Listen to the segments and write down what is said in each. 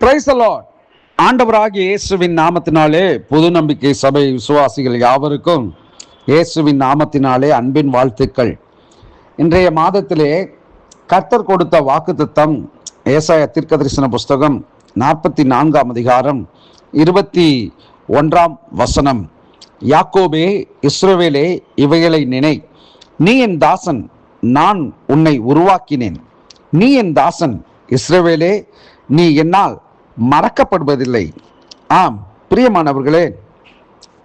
Price ஆண்டவராகிய இயேசுவின் நாமத்தினாலே புது நம்பிக்கை சபை விசுவாசிகள் யாவருக்கும் இயேசுவின் நாமத்தினாலே அன்பின் வாழ்த்துக்கள். இன்றைய மாதத்திலே கர்த்தர் கொடுத்த வாக்குத்தத்தம் ஏசாய தீர்க்கதரிசன புஸ்தகம் நாற்பத்தி நான்காம் அதிகாரம் இருபத்தி ஒன்றாம் வசனம். யாக்கோபே இஸ்ரோவேலே இவைகளை நினை. நீ என் தாசன் நான் உன்னை உருவாக்கினேன். நீ என் தாசன் இஸ்ரவேலே நீ என்னால் மறக்கப்படுவதில்லை. ஆம் பிரியமானவர்களே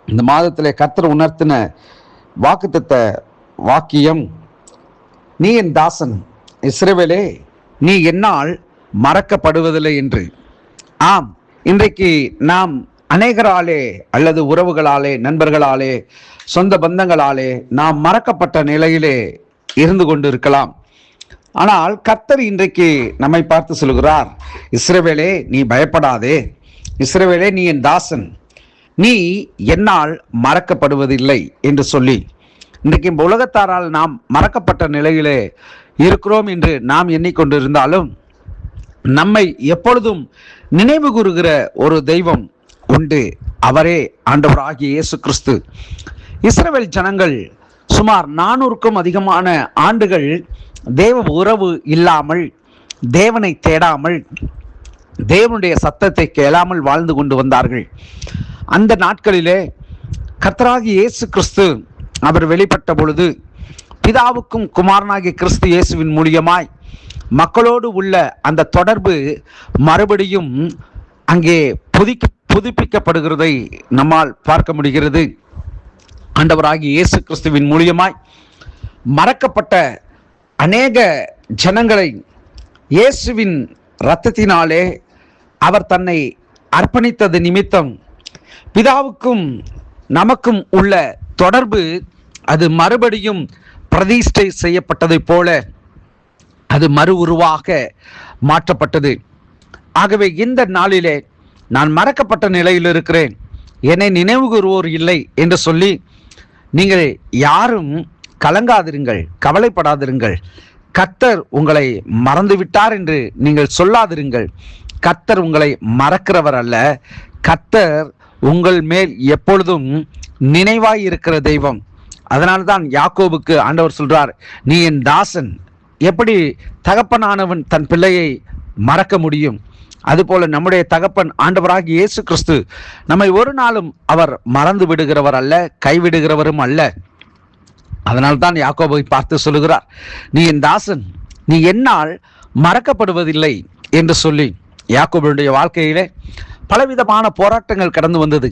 இந்த மாதத்திலே கர்த்தர் உணர்த்தின வாக்குத்த வாக்கியம் நீ என் தாசன் இஸ்ரவேலே நீ என்னால் மறக்கப்படுவதில்லை என்று. ஆம் இன்றைக்கு நாம் அநேகராலே அல்லது உறவுகளாலே நண்பர்களாலே சொந்த பந்தங்களாலே நாம் மறக்கப்பட்ட நிலையிலே இருந்து கொண்டு இருக்கலாம் ஆனால் கர்த்தர் இன்றைக்கு நம்மை பார்த்து சொல்கிறார் இஸ்ரவேலே நீ பயப்படாதே. இஸ்ரவேலே நீ என் தாசன். நீ என்னால் மறக்கப்படுவதில்லை என்று சொல்லி இன்றைக்கு இந்த உலகத்தாரால் நாம் மறக்கப்பட்ட நிலையிலே இருக்கிறோம் என்று நாம் எண்ணிக்கொண்டிருந்தாலும் நம்மை எப்பொழுதும் நினைவு கூறுகிற ஒரு தெய்வம் உண்டு அவரே ஆண்டவராகிய இயேசு கிறிஸ்து. இஸ்ரவேல் ஜனங்கள் சுமார் நானூறுக்கும் அதிகமான ஆண்டுகள் தேவ உறவு இல்லாமல் தேவனை தேடாமல் தேவனுடைய சத்தத்தை கேளாமல் வாழ்ந்து கொண்டு வந்தார்கள். அந்த நாட்களிலே கர்த்தராகி இயேசு கிறிஸ்து அவர் வெளிப்பட்ட பொழுது பிதாவுக்கும் குமாரனாகிய கிறிஸ்து இயேசுவின் மூலியமாய் மக்களோடு உள்ள அந்த தொடர்பு மறுபடியும் அங்கே புதுக்கி புதுப்பிக்கப்படுகிறதை நம்மால் பார்க்க முடிகிறது. ஆண்டவராகிய இயேசு கிறிஸ்துவின் மூலியமாய் மறக்கப்பட்ட அநேக ஜனங்களை இயேசுவின் இரத்தத்தினாலே அவர் தன்னை அர்ப்பணித்தது நிமித்தம் பிதாவுக்கும் நமக்கும் உள்ள தொடர்பு அது மறுபடியும் பிரதிஷ்டை செய்யப்பட்டதைப் போல அது மறு உருவாக மாற்றப்பட்டது. ஆகவே இந்த நாளிலே நான் மறக்கப்பட்ட நிலையில் இருக்கிறேன். என்னை நினைவுகூறுவோர் இல்லை என்று சொல்லி நீங்கள் யாரும் கலங்காதிருங்கள் கவலைப்படாதிருங்கள். கத்தர் உங்களை மறந்துவிட்டார் என்று நீங்கள் சொல்லாதிருங்கள். கத்தர் உங்களை மறக்கிறவர் அல்ல. கத்தர் உங்கள் மேல் எப்பொழுதும் நினைவாய் இருக்கிற தெய்வம். அதனால்தான் யாக்கோபுக்கு ஆண்டவர் சொல்றார் நீ என் தாசன். எப்படி தகப்பனானவன் தன் பிள்ளையை மறக்க முடியும்? அதுபோல நம்முடைய தகப்பன் ஆண்டவராகி இயேசு கிறிஸ்து நம்மை ஒரு நாளும் அவர் மறந்து விடுகிறவர் அல்ல கைவிடுகிறவரும் அல்ல. அதனால்தான் யாக்கோபை பார்த்து சொல்லுகிறார் நீ என் தாசன் நீ என்னால் மறக்கப்படுவதில்லை என்று சொல்லி யாக்கோபனுடைய வாழ்க்கையிலே பலவிதமான போராட்டங்கள் கடந்து வந்தது.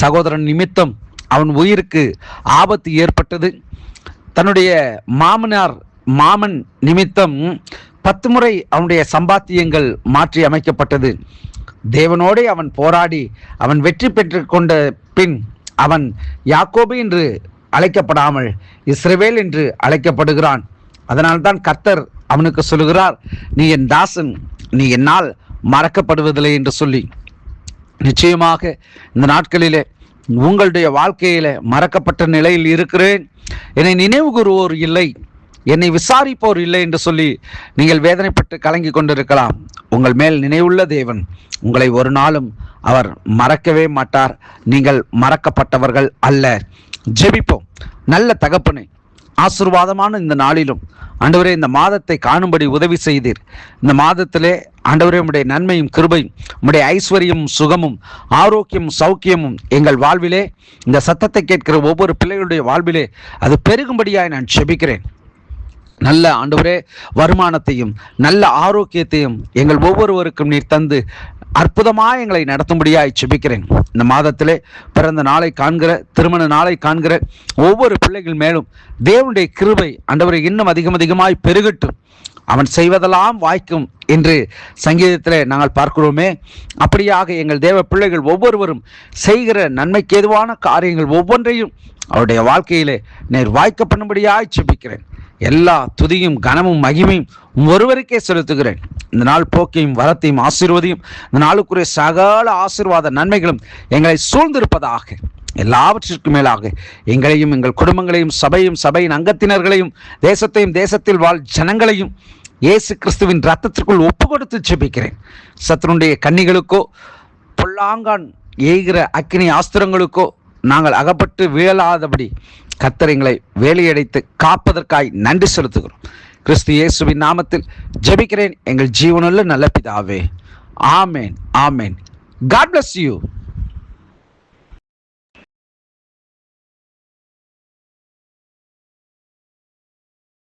சகோதரன் நிமித்தம் அவன் உயிருக்கு ஆபத்து ஏற்பட்டது. தன்னுடைய மாமனார் மாமன் நிமித்தம் பத்து முறை அவனுடைய சம்பாத்தியங்கள் மாற்றி அமைக்கப்பட்டது. தேவனோடே அவன் போராடி அவன் வெற்றி பெற்று கொண்ட பின் அவன் யாக்கோபு என்று அழைக்கப்படாமல் இஸ்ரவேல் என்று அழைக்கப்படுகிறான். அதனால்தான் கர்த்தர் அவனுக்கு சொல்லுகிறார் நீ என் தாசன் நீ என்னால் மறக்கப்படுவதில்லை என்று சொல்லி. நிச்சயமாக இந்த நாட்களிலே உங்களுடைய வாழ்க்கையில மறக்கப்பட்ட நிலையில் இருக்கிறேன். என்னை நினைவு கூறுவோர் இல்லை என்னை விசாரிப்போர் இல்லை என்று சொல்லி நீங்கள் வேதனைப்பட்டு கலங்கி கொண்டிருக்கலாம். உங்கள் மேல் நினைவுள்ள தேவன் உங்களை ஒரு நாளும் அவர் மறக்கவே மாட்டார். நீங்கள் மறக்கப்பட்டவர்கள் அல்ல. ஜெபிப்போம். நல்ல தகப்பனை ஆசிர்வாதமான இந்த நாளிலும் ஆண்டவரே இந்த மாதத்தை காணும்படி உதவி செய்தீர். இந்த மாதத்திலே ஆண்டவரே உடைய நன்மையும் கிருபையும் உடைய ஐஸ்வர்யமும் சுகமும் ஆரோக்கியமும் சௌக்கியமும் எங்கள் வாழ்விலே இந்த சத்தத்தை கேட்கிற ஒவ்வொரு பிள்ளைகளுடைய வாழ்விலே அது பெருகும்படியாய் நான் செபிக்கிறேன் நல்ல ஆண்டவரே வருமானத்தையும் நல்ல ஆரோக்கியத்தையும் எங்கள் ஒவ்வொருவருக்கும் நீர் தந்து அற்புதமாக எங்களை நடத்தும்படியாய் செபிக்கிறேன் இந்த மாதத்திலே பிறந்த நாளை காண்கிற திருமண நாளை காண்கிற ஒவ்வொரு பிள்ளைகள் மேலும் தேவனுடைய கிருபை ஆண்டவரை இன்னும் அதிகம் அதிகமாய் பெருகட்டும். அவன் செய்வதெல்லாம் வாய்க்கும் என்று சங்கீதத்தில் நாங்கள் பார்க்கிறோமே. அப்படியாக எங்கள் தேவ பிள்ளைகள் ஒவ்வொருவரும் செய்கிற நன்மைக்கு எதுவான காரியங்கள் ஒவ்வொன்றையும் அவருடைய வாழ்க்கையிலே நேர் வாய்க்க பண்ணும்படியாய் செபிக்கிறேன் எல்லா துதியும் கனமும் மகிமையும் ஒருவருக்கே செலுத்துகிறேன். இந்த நாள் போக்கையும் வரத்தையும் ஆசீர்வதியும் இந்த நாளுக்குரிய சகல ஆசீர்வாத நன்மைகளும் எங்களை சூழ்ந்திருப்பதாக எல்லாவற்றிற்கும் மேலாக எங்களையும் எங்கள் குடும்பங்களையும் சபையும் சபையின் அங்கத்தினர்களையும் தேசத்தையும் தேசத்தில் வாழ் ஜனங்களையும் இயேசு கிறிஸ்துவின் ரத்தத்திற்குள் ஒப்பு கொடுத்து ஜெபிக்கிறேன். சத்ருடைய கன்னிகளுக்கோ பொல்லாங்கான் ஏகிற அக்கினி ஆஸ்திரங்களுக்கோ நாங்கள் அகப்பட்டு வீழாதபடி கத்தரைங்களை வேலையடைத்து காப்பதற்காய் நன்றி செலுத்துகிறோம். கிறிஸ்து இயேசுவின் நாமத்தில் ஜெபிக்கிறேன். எங்கள் ஜீவனுள்ள நல்ல பிதாவே. ஆமேன் ஆமேன். God bless you